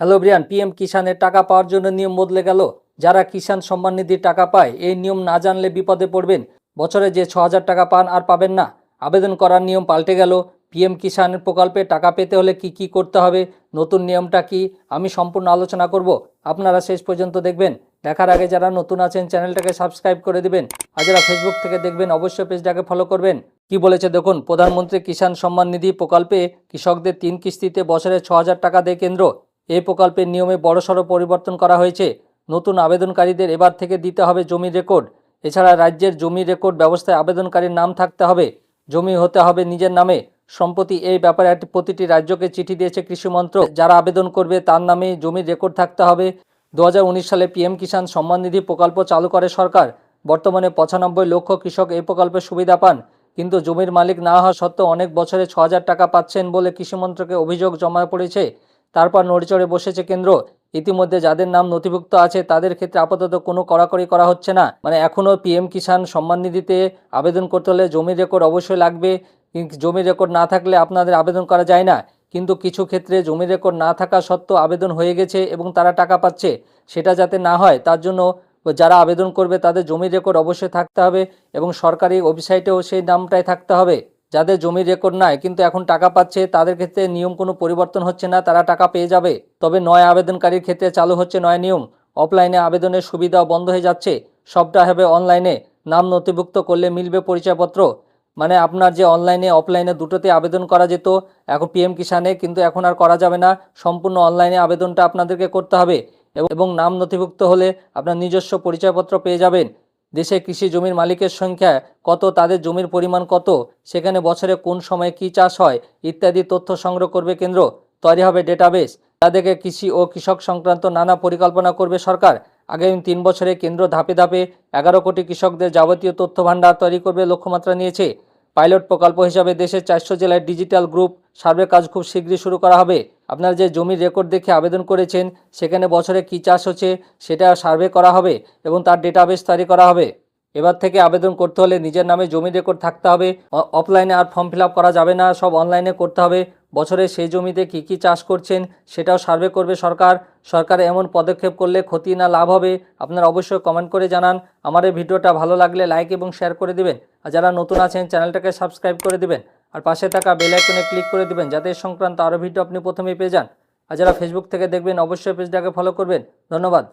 Hello Brian, PM কিষানের টাকা পাওয়ার জন্য নিয়ম বদলে গেল। যারা কিষান সম্মান নিধির টাকা পায়, এই নিয়ম না জানলে বিপদে পড়বেন। বছরে যে ছ টাকা পান আর পাবেন না। আবেদন করার নিয়ম পাল্টে গেল। পিএম কিষানের প্রকল্পে টাকা পেতে হলে কি কি করতে হবে? নতুন নিয়মটা কি? আমি সম্পূর্ণ আলোচনা করব। আপনারা শেষ পর্যন্ত দেখবেন। দেখার আগে যারা নতুন আছেন, চ্যানেলটাকে সাবস্ক্রাইব করে দেবেন। আর যারা ফেসবুক থেকে দেখবেন, অবশ্যই পেজটাকে ফলো করবেন। কি বলেছে দেখুন, প্রধানমন্ত্রী কিষাণ সম্মান নিধি প্রকল্পে কৃষকদের তিন কিস্তিতে বছরে ছ টাকা দেয় কেন্দ্র। এই প্রকল্পের নিয়মে বড়সড় পরিবর্তন করা হয়েছে। নতুন আবেদনকারীদের এবার থেকে দিতে হবে জমির রেকর্ড। এছাড়া রাজ্যের জমি রেকর্ড ব্যবস্থায় আবেদনকারীর নাম থাকতে হবে। জমি হতে হবে নিজের নামে। সম্প্রতি এই ব্যাপারে একটি প্রতিটি রাজ্যকে চিঠি দিয়েছে কৃষি মন্ত্রক। যারা আবেদন করবে তার নামে জমির রেকর্ড থাকতে হবে। দু হাজার উনিশ সালে পিএম কিষাণ সম্মান নিধি প্রকল্প চালু করে সরকার। বর্তমানে পঁচানব্বই লক্ষ কৃষক এই প্রকল্পের সুবিধা পান। কিন্তু জমির মালিক না হওয়া সত্ত্বেও অনেক বছরে ছ টাকা পাচ্ছেন বলে কৃষিমন্ত্রকে অভিযোগ জমা পড়েছে। তারপর নড়িচড়ে বসেছে কেন্দ্র। ইতিমধ্যে যাদের নাম নথিভুক্ত আছে, তাদের ক্ষেত্রে আপাতত কোনো কড়াকড়ি করা হচ্ছে না। মানে এখনও পিএম কিষাণ সম্মান নিধিতে আবেদন করতে হলে জমির রেকর্ড অবশ্যই লাগবে। জমির রেকর্ড না থাকলে আপনাদের আবেদন করা যায় না। কিন্তু কিছু ক্ষেত্রে জমির রেকর্ড না থাকা সত্ত্বেও আবেদন হয়ে গেছে এবং তারা টাকা পাচ্ছে। সেটা যাতে না হয়, তার জন্য যারা আবেদন করবে তাদের জমির রেকর্ড অবশ্যই থাকতে হবে এবং সরকারি ওয়েবসাইটেও সেই নামটাই থাকতে হবে। যাদের জমির রেকর্ড নাই, কিন্তু এখন টাকা পাচ্ছে, তাদের ক্ষেত্রে নিয়ম কোনো পরিবর্তন হচ্ছে না, তারা টাকা পেয়ে যাবে। তবে নয় আবেদনকারীর ক্ষেত্রে চালু হচ্ছে নয় নিয়ম। অফলাইনে আবেদনের সুবিধাও বন্ধ হয়ে যাচ্ছে। সবটা হবে অনলাইনে নাম নথিভুক্ত করলে মিলবে পরিচয়পত্র। মানে আপনার যে অনলাইনে অফলাইনে দুটোতে আবেদন করা যেত, এখন পিএম কিষানে কিন্তু এখন আর করা যাবে না। সম্পূর্ণ অনলাইনে আবেদনটা আপনাদেরকে করতে হবে। এবং নাম নথিভুক্ত হলে আপনার নিজস্ব পরিচয়পত্র পেয়ে যাবেন। দেশে কৃষি জমির মালিকের সংখ্যা কত, তাদের জমির পরিমাণ কত, সেখানে বছরে কোন সময়ে কী চাষ হয়, ইত্যাদি তথ্য সংগ্রহ করবে কেন্দ্র। তৈরি হবে ডেটাবেস তাদেরকে কৃষি ও কৃষক সংক্রান্ত নানা পরিকল্পনা করবে সরকার। আগামী তিন বছরে কেন্দ্র ধাপে ধাপে এগারো কোটি কৃষকদের যাবতীয় তথ্য ভাণ্ডার তৈরি করবে লক্ষ্যমাত্রা নিয়েছে। পাইলট প্রকল্প হিসাবে দেশের চারশো জেলায় ডিজিটাল গ্রুপ সার্ভে কাজ খুব শীঘ্রই শুরু করা হবে। আপনার যে জমির রেকর্ড দেখে আবেদন করেছেন, সেখানে বছরে কী চাষ হচ্ছে সেটা সার্ভে করা হবে এবং তার ডেটাবেস তৈরি করা হবে। এবার থেকে আবেদন করতে হলে নিজের নামে জমি রেকর্ড থাকতে হবে। অফলাইনে আর ফর্ম ফিল করা যাবে না, সব অনলাইনে করতে হবে। বছরে সেই জমিতে কী কী চাষ করছেন সেটাও সার্ভে করবে সরকার। সরকার এমন পদক্ষেপ করলে ক্ষতি না লাভ হবে, আপনারা অবশ্যই কমেন্ট করে জানান। আমার এই ভিডিওটা ভালো লাগলে লাইক এবং শেয়ার করে দিবেন। আর যারা নতুন আছেন চ্যানেলটাকে সাবস্ক্রাইব করে দিবেন। আর পাশে থাকা বেল আইকনে ক্লিক করে দিবেন যাতে সংক্রান্ত আরও ভিডিও আপনি প্রথমেই পেয়ে যান। আর যারা ফেসবুক থেকে দেখবেন, অবশ্যই পেজটাকে ফলো করবেন। ধন্যবাদ।